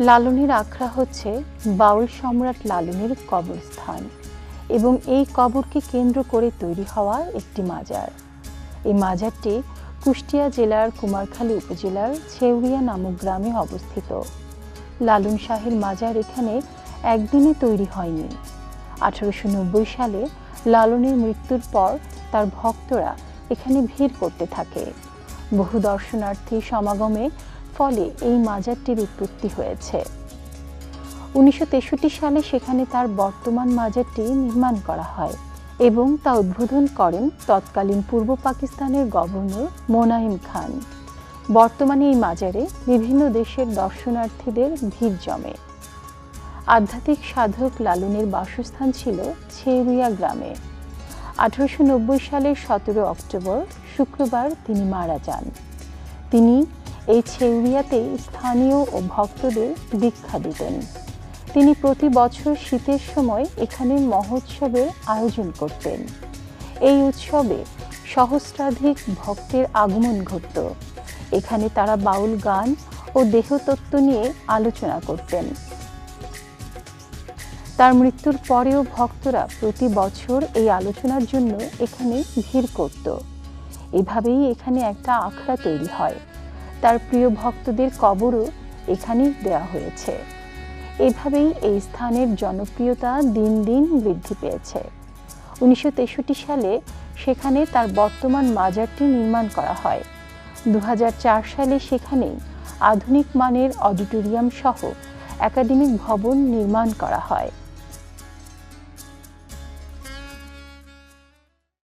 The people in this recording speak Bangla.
লালনের আখড়া হচ্ছে বাউল সম্রাট লালনের কবরস্থান এবং এই কবরকে কেন্দ্র করে তৈরি হওয়া একটি মাজার। এই মাজারটি কুষ্টিয়া জেলার কুমারখালী উপজেলার ছেউরিয়া নামক গ্রামে অবস্থিত। লালন শাহের মাজার এখানে একদিনে তৈরি হয়নি। আঠারোশো নব্বই সালে লালনের মৃত্যুর পর তার ভক্তরা এখানে ভিড় করতে থাকে। বহু দর্শনার্থী সমাগমে ফলে এই মাজারটির উৎপত্তি হয়েছে। উনিশশো তেষট্টি সালে সেখানে তার বর্তমান মাজারটি নির্মাণ করা হয় এবং তা উদ্বোধন করেন তৎকালীন পূর্ব পাকিস্তানের গভর্নর মোনাইম খান। বর্তমানে এই মাজারে বিভিন্ন দেশের দর্শনার্থীদের ভিড় জমে। আধ্যাত্মিক সাধক লালনের বাসস্থান ছিল ছেউরিয়া গ্রামে। আঠারোশো নব্বই সালের সতেরো অক্টোবর শুক্রবার তিনি মারা যান। তিনি এই ছেউরিয়াতে স্থানীয় ও ভক্তদের দীক্ষা দিতেন। তিনি প্রতি বছর শীতের সময় এখানে মহোৎসবের আয়োজন করতেন। এই উৎসবে সহস্রাধিক ভক্তের আগমন ঘটত। এখানে তারা বাউল গান ও দেহতত্ত্ব নিয়ে আলোচনা করতেন। তার মৃত্যুর পরেও ভক্তরা প্রতি বছর এই আলোচনার জন্য এখানে ভিড় করত। এভাবেই এখানে একটা আখড়া তৈরি হয়। তার প্রিয় ভক্তদের কবরও এখানেই দেওয়া হয়েছে। এভাবেই এই স্থানের জনপ্রিয়তা দিন দিন বৃদ্ধি পেয়েছে। উনিশশো তেষট্টি সালে সেখানে তার বর্তমান মাজারটি নির্মাণ করা হয়। দু হাজার চার সালে সেখানেই আধুনিক মানের অডিটোরিয়াম সহ একাডেমিক ভবন নির্মাণ করা হয়।